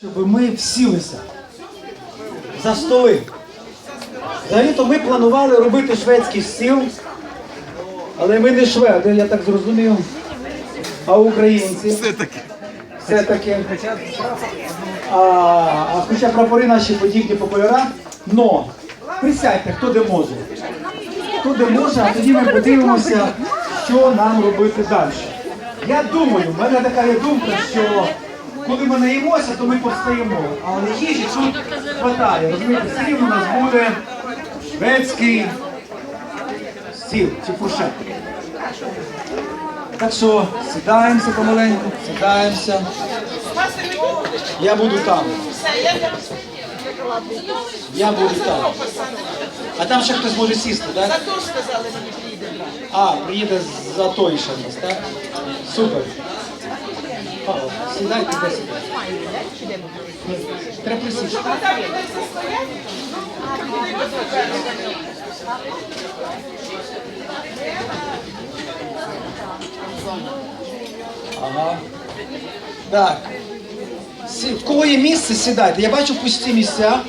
щоб ми всілися за столи. Взагалі-то ми планували робити шведський стіл, але ми не шведи, я так зрозумів, а українці. Все-таки. Все-таки. А, а хоча прапори наші подібні по кольорах, но присядьте, хто де може. Хто де може, а тоді ми подивимося, що нам робити далі. Я думаю, в мене така є думка, що коли ми наїмося, то ми повстаємо. Але їжі тут хватає. Розумієте, все рівно у нас буде шведський стіл чи фуршет. Так що сідаємося помаленьку, сідаємося. Я буду там. Я буду там. А там ще хтось може сісти, так? За то сказали, мені приїде. А, приїде за той ще нас, так? Супер. Павло, сідайте десь. Треба присісти. Ага. Так. Сі- В кого є місце, сідайте. Я бачу пусті місця.